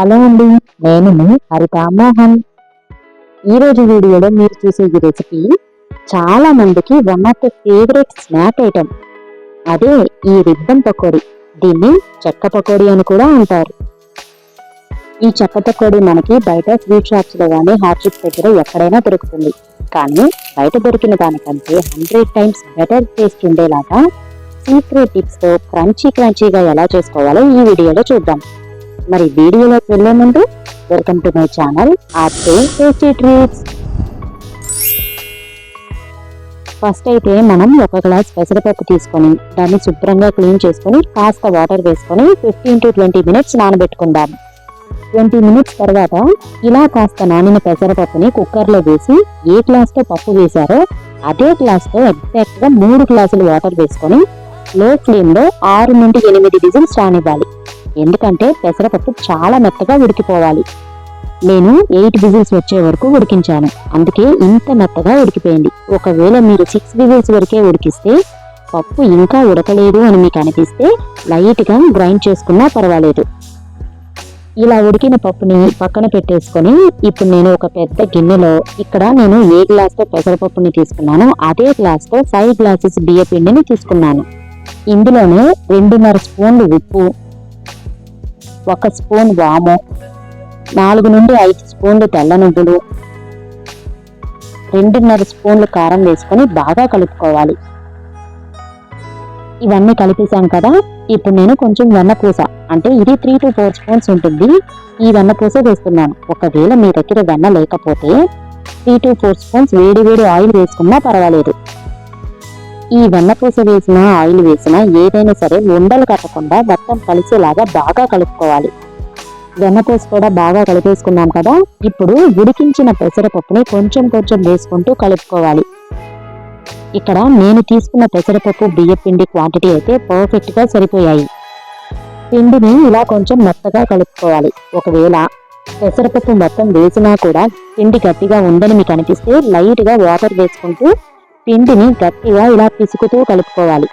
Hello అండి నేను మీ హరిత మోహన్. ఈరోజు వీడియోలో మీరు చూసే ఈ రెసిపీ చాలా మందికి one of the favourite snack item అదే ఈ రిబ్బన్ పకోడీ. దీన్ని చెక్క పకోడీ అని కూడా అంటారు. ఈ చెక్క పకోడీ మనకి బయట స్వీట్ షాప్స్లో కానీ హాట్ దగ్గర ఎక్కడైనా దొరుకుతుంది. కానీ బయట దొరికిన దానికంటే హండ్రెడ్ టైమ్స్ బెటర్ టేస్ట్ ఉండేలాగా సీక్రెట్ టిప్స్తో క్రంచీ క్రంచీగా ఎలా చేసుకోవాలో ఈ వీడియోలో చూద్దాం. మరి వీడియోలోకి వెళ్ళే ముందు వెల్కమ్ టు మై ఛానల్ ఆర్టే టేస్టీ ట్రీట్స్ ఫస్ట్ అయితే మనం ఒక గ్లాస్ పెసరపప్పు తీసుకొని దాన్ని శుభ్రంగా క్లీన్ చేసుకొని కాస్త వాటర్ వేసుకొని ఫిఫ్టీన్ టు ట్వంటీ మినిట్స్ నానబెట్టుకుందాం. ట్వంటీ మినిట్స్ తర్వాత ఇలా కాస్త నానిన పెసరపప్పుని కుక్కర్లో వేసి ఏ గ్లాస్తో పప్పు వేశారో అదే గ్లాస్తో ఎగ్జాక్ట్గా మూడు గ్లాసులు వాటర్ వేసుకొని లో ఫ్లేమ్లో ఆరు నుండి ఎనిమిది విజిల్స్ రానివ్వాలి. ఎందుకంటే పెసరపప్పు చాలా మెత్తగా ఉడికిపోవాలి. నేను ఎయిట్ విజిల్స్ వచ్చే వరకు ఉడికించాను. అందుకే ఇంత మెత్తగా ఉడికిపోయింది. ఒకవేళ మీరు సిక్స్ విజిల్స్ వరకే ఉడికిస్తే పప్పు ఇంకా ఉడకలేదు అని మీకు అనిపిస్తే లైట్గా గ్రైండ్ చేసుకున్నా పర్వాలేదు. ఇలా ఉడికిన పప్పుని పక్కన పెట్టేసుకొని ఇప్పుడు నేను ఒక పెద్ద గిన్నెలో ఇక్కడ నేను ఏ గ్లాస్తో పెసరపప్పుని తీసుకున్నానో అదే గ్లాస్తో ఫైవ్ గ్లాసెస్ బియ్య పిండిని తీసుకున్నాను. ఇందులోనే రెండున్నర స్పూన్లు ఉప్పు ఒక స్పూన్ వాము నాలుగు నుండి ఐదు స్పూన్లు తెల్ల నువ్వులు రెండున్నర స్పూన్లు కారం వేసుకొని బాగా కలుపుకోవాలి. ఇవన్నీ కలిపేశాం కదా ఇప్పుడు నేను కొంచెం వెన్నపూస అంటే ఇది త్రీ టు ఫోర్ స్పూన్స్ ఉంటుంది. ఈ వెన్నపూస వేస్తున్నాను. ఒకవేళ మీ దగ్గర వెన్న లేకపోతే త్రీ టు ఫోర్ స్పూన్స్ వేడి వేడి ఆయిల్ వేసుకున్నా పర్వాలేదు. ఈ వెన్నపూస వేసిన ఆయిల్ వేసిన ఏదైనా సరే ఉండలు కట్టకుండా మొత్తం కలిసేలాగా బాగా కలుపుకోవాలి. వెన్నపూస కూడా బాగా కలిపేసుకున్నాం కదా? ఇప్పుడు ఉడికించిన పెసరపప్పుని కొంచెం కొంచెం వేసుకుంటూ కలుపుకోవాలి. ఇక్కడ నేను తీసుకున్న పెసరపప్పు బియ్య పిండి క్వాంటిటీ అయితే పర్ఫెక్ట్గా సరిపోయాయి. పిండిని ఇలా కొంచెం మెత్తగా కలుపుకోవాలి. ఒకవేళ పెసరపప్పు మొత్తం వేసినా కూడా పిండి గట్టిగా ఉందని మీకు అనిపిస్తే లైట్గా వాటర్ వేసుకుంటూ పిండిని గట్టిగా ఇలా పిసుకుతూ కలుపుకోవాలి.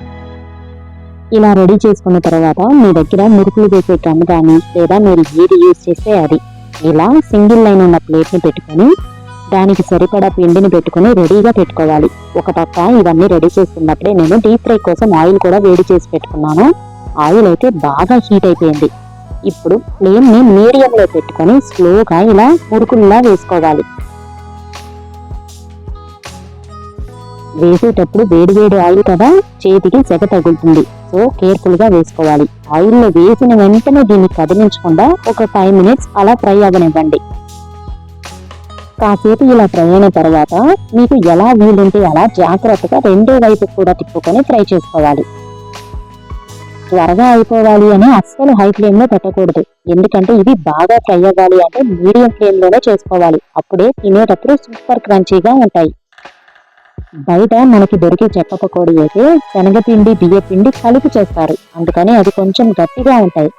ఇలా రెడీ చేసుకున్న తర్వాత మీ దగ్గర మురుకులు వేసే గమ్ కానీ లేదా మీరు ఏది యూజ్ చేస్తే అది. ఇలా సింగిల్ లైన్ ఉన్న ప్లేట్ని పెట్టుకొని దానికి సరిపడా పిండిని పెట్టుకొని రెడీగా పెట్టుకోవాలి. ఒక పక్క ఇవన్నీ రెడీ చేస్తున్నప్పుడే నేను డీప్ ఫ్రై కోసం ఆయిల్ కూడా వేడి చేసి పెట్టుకున్నాను. ఆయిల్ అయితే బాగా హీట్ అయిపోయింది. ఇప్పుడు ఫ్లేమ్ని మీడియంలో పెట్టుకొని స్లోగా ఇలా మురుకుల్లా వేసుకోవాలి. వేసేటప్పుడు వేడి వేడి ఆయిల్ కదా చేతికి సెగ తగులుతుంది. సో కేర్ఫుల్గా వేసుకోవాలి. ఆయిల్లో వేసిన వెంటనే దీన్ని కదిలించకుండా ఒక ఫైవ్ మినిట్స్ అలా ఫ్రై అవ్వనివ్వండి. కాసేపు ఇలా ఫ్రై అయిన తర్వాత మీకు ఎలా వీలుంటే అలా జాగ్రత్తగా రెండో వైపు కూడా తిప్పుకొని ఫ్రై చేసుకోవాలి. త్వరగా అయిపోవాలి అని అస్సలు హై ఫ్లేమ్లో పెట్టకూడదు. ఎందుకంటే ఇది బాగా ఫ్రై అవ్వాలి అంటే మీడియం ఫ్లేమ్లోనే చేసుకోవాలి. అప్పుడే తినేటప్పుడు సూపర్ క్రంచీగా ఉంటాయి. బయట మనకి దొరికే చెక్క పకోడీ అయితే శనగపిండి బియ్యపిండి కలుపు కలిపి చేస్తారు. అందుకని అది కొంచెం గట్టిగా ఉంటాయి.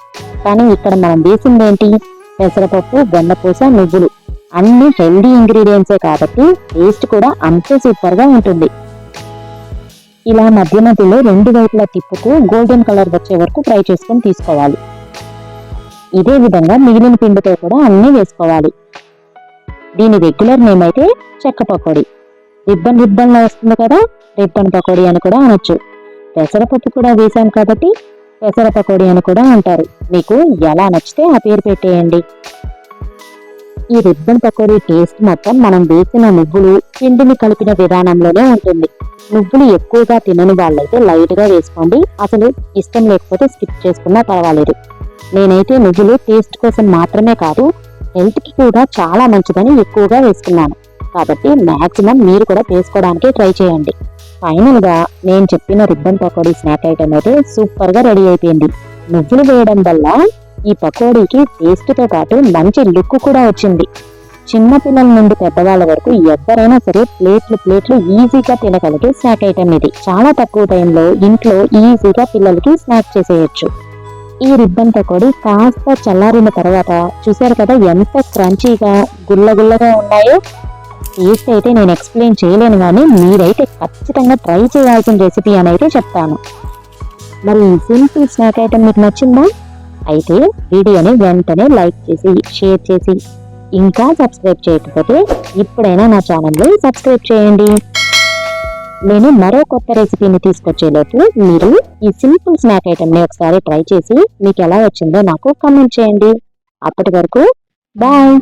కానీ ఇక్కడ మనం వేసింది ఏంటి? పెసరపప్పు బెండపూస నువ్వులు. అన్ని హెల్దీ ఇంగ్రీడియంట్సే కాబట్టి టేస్ట్ కూడా అంతే సూపర్గా ఉంటుంది. ఇలా మధ్య మధ్యలో రెండు వైపులా తిప్పుకు గోల్డెన్ కలర్ వచ్చే వరకు ఫ్రై చేసుకొని తీసుకోవాలి. ఇదే విధంగా మిగిలిన పిండితో కూడా అన్నీ వేసుకోవాలి. దీని రెగ్యులర్ నేమ్ అయితే చెక్క పకోడీ. రిబ్బన్ రిబ్బన్లో వస్తుంది కదా రిబ్బన్ పకోడీ అని కూడా అనొచ్చు. పెసరపప్పు కూడా వేసాం కాబట్టి పెసర పకోడీ అని కూడా అంటారు. మీకు ఎలా నచ్చితే ఆ పేరు పెట్టేయండి. ఈ రిబ్బన్ పకోడీ టేస్ట్ మొత్తం మనం వేసిన నువ్వులు పిండిని కలిపిన విధానంలోనే ఉంటుంది. నువ్వులు ఎక్కువగా తినని వాళ్ళైతే లైట్గా వేసుకోండి. అసలు ఇష్టం లేకపోతే స్కిప్ చేసుకున్నా పర్వాలేదు. నేనైతే నువ్వులు టేస్ట్ కోసం మాత్రమే కాదు హెల్త్కి కూడా చాలా మంచిదని ఎక్కువగా వేసుకున్నాను. కాబట్టి మ్యాక్సిమం మీరు కూడా వేసుకోవడానికి ట్రై చేయండి. ఫైనల్గా నేను చెప్పిన రిబ్బన్ పకోడీ స్నాక్ ఐటమ్ అయితే సూపర్గా రెడీ అయిపోయింది. నువ్వులు వేయడం వల్ల ఈ పకోడీకి టేస్ట్తో పాటు మంచి లుక్ కూడా వచ్చింది. చిన్న పిల్లల నుండి పెద్దవాళ్ళ వరకు ఎవరైనా సరే ప్లేట్లు ప్లేట్లు ఈజీగా తినగలిగే స్నాక్ ఐటమ్ ఇది. చాలా తక్కువ టైంలో ఇంట్లో ఈజీగా పిల్లలకి స్నాక్ చేసేయచ్చు. ఈ రిబ్బన్ పకోడీ కాస్త చల్లారిన తర్వాత చూసారు కదా ఎంత క్రంచీగా గుల్లగుల్లగా ఉన్నాయో? టేస్ట్ అయితే నేను ఎక్స్ప్లెయిన్ చేయలేను కానీ మీరైతే ఖచ్చితంగా ట్రై చేయాల్సిన రెసిపీ అని అయితే చెప్తాను. మరి ఈ సింపుల్ స్నాక్ ఐటమ్ మీకు నచ్చిందా? అయితే వీడియోని వెంటనే లైక్ చేసి షేర్ చేసి ఇంకా సబ్స్క్రైబ్ చేయకపోతే ఇప్పుడైనా నా ఛానల్ని సబ్స్క్రైబ్ చేయండి. నేను మరో కొత్త రెసిపీని తీసుకొచ్చేలోపు మీరు ఈ సింపుల్ స్నాక్ ఐటెంని ఒకసారి ట్రై చేసి మీకు ఎలా వచ్చిందో నాకు కమెంట్ చేయండి. అప్పటి వరకు బాయ్